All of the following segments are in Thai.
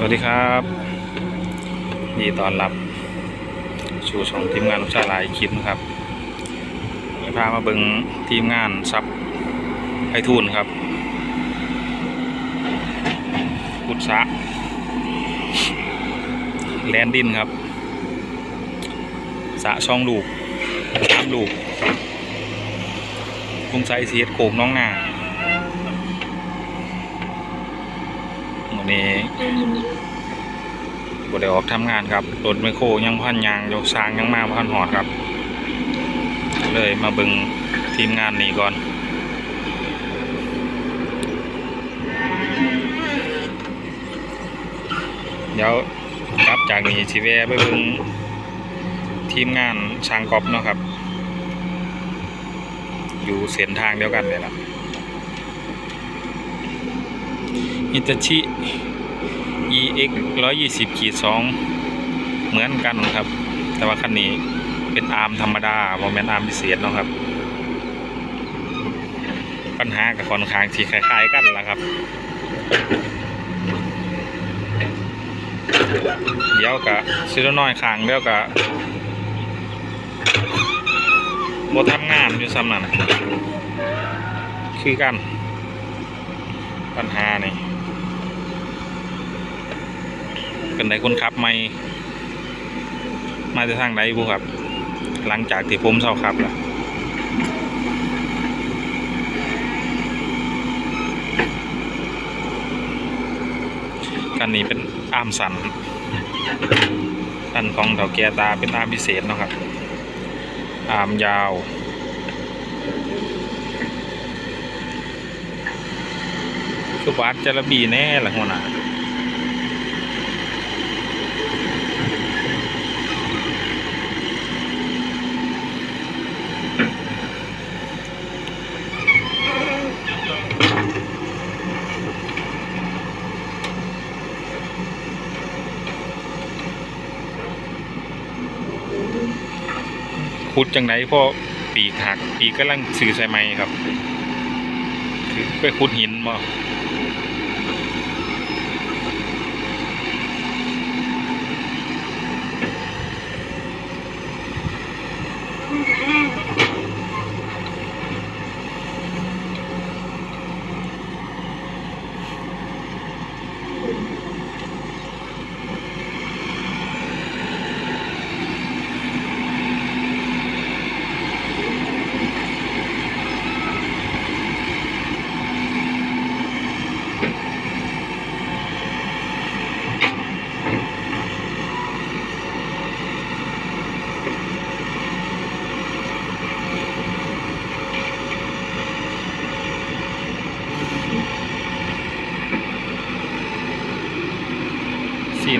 สวัสดีครับนดีตอนรับสู่ช่องทีมงานลูกชายหลายคลิปนะครับพามาเบิงทีมงานซับไพทูนครับกุดสะแลนดินครับสะช่องลูกสามลูกกรุงไซเสียดโขกน้องนา นี้บได้ออกทำงานครับรถไมโครยังพันยางยกสร้างยังมาพันหอดครับ เลยมาเบิงทีมงานนี้ก่อนเดี๋ยวกลับจากนี้ชีแวไปเบิงทีมงานช่างกอบเนาะครับ อยู่เส้นทางเดียวกันเลยล่ะ อิตาชิ EX 120ขีด2เหมือนกันครับ แต่ว่าคันนี้เป็นอาร์มธรรมดาโมเมนอาร์มพิเศษนะครับ ปัญหากับค่อนข้างที่คล้ายๆกันละครับ เดี๋ยวกะซิโรน้อยข้างเดี๋ยวกะบ่ทำงานอยู่ซ้ำนั่นคือกัน ปัญหานี่ เป็นไดคนขับไม่มาจะทางใดบุครับ หลังจากที่ผมเศร้าขับล้วกันนี้เป็นอาร์มสันอันของเถาแก่ตาเป็นอาร์มพิเศษเนาะครับอาร์มยาวชุบาทจระบีแน่หละหัวหน้า ขุดจังไหนพ่อปีกหักปีกกำลังสื่อใส่ไม้ครับคือไปขุดหินมา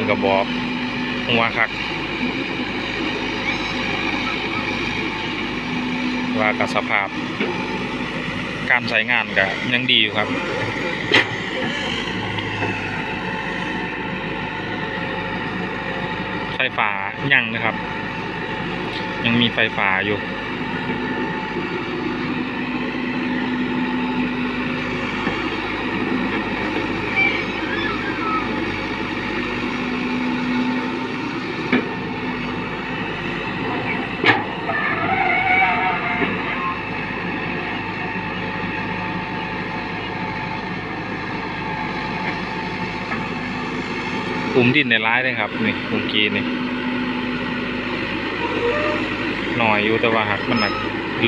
กระบอกหัวคักว่ากับสภาพ การใช้งานก็ยังดีอยู่ครับไฟฟ้ายังนะครับ ยังมีไฟฟ้าอยู่ คุมดินในร้ายเลยครับนี่คุมกีนี่หน่อยอยู่แต่ว่าหักมันหนัก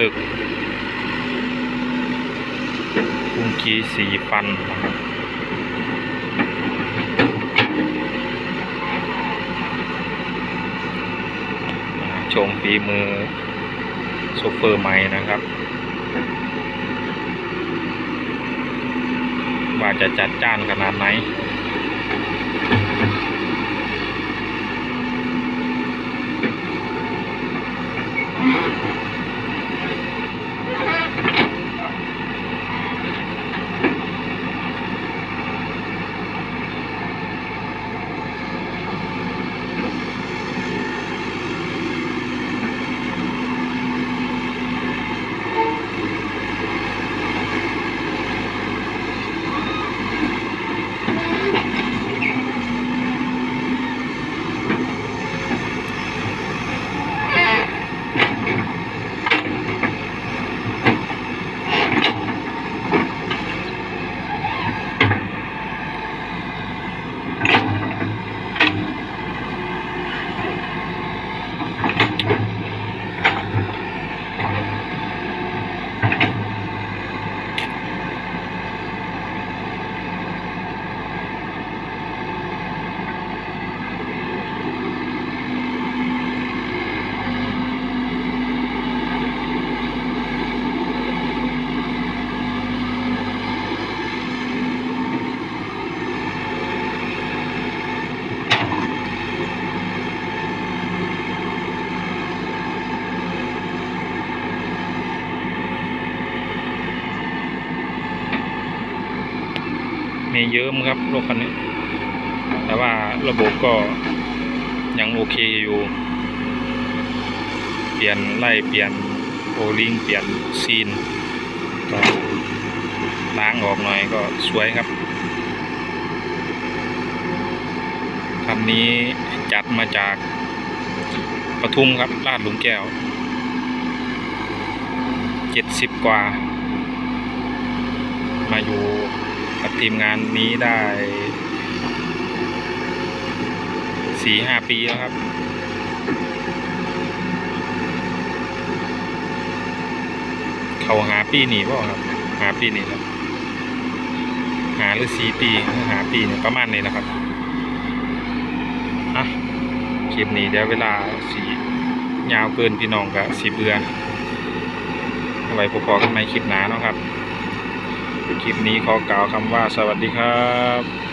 ลึกคุมกีสี่ฟันนะครับชมฝีมือซูเปอร์ไมค์นะครับว่าจะจัดจ้านขนาดไหน เให้เยิ้มครับรถคันนี้ แต่ว่าระบบก็ยังโอเคอยู่ เปลี่ยนไล่เปลี่ยนโอลิงเปลี่ยนซีนก็ล้างออกหน่อยก็สวยครับคันนี้จัดมาจากปทุมครับลาดหลุมแก้วเจ็ดสิบกว่า มาอยู่ กับทีมงานนี้ได้สี่ห้าปีแล้วครับ เขาหาปีหนี่ป่ะครับ หาปีนี่แล้วหาหรือสี่ปีหรือหาปีเนี่ยประมาณนี้นะครับอะคลิปนี้เดี๋ยวเวลาสียาวเกินพี่น้องกับสีเบือเอาไว้พอๆกันใหม่คลิปหน้าเนาะครับ คลิปนี้ขอกล่าวคำว่าสวัสดีครับ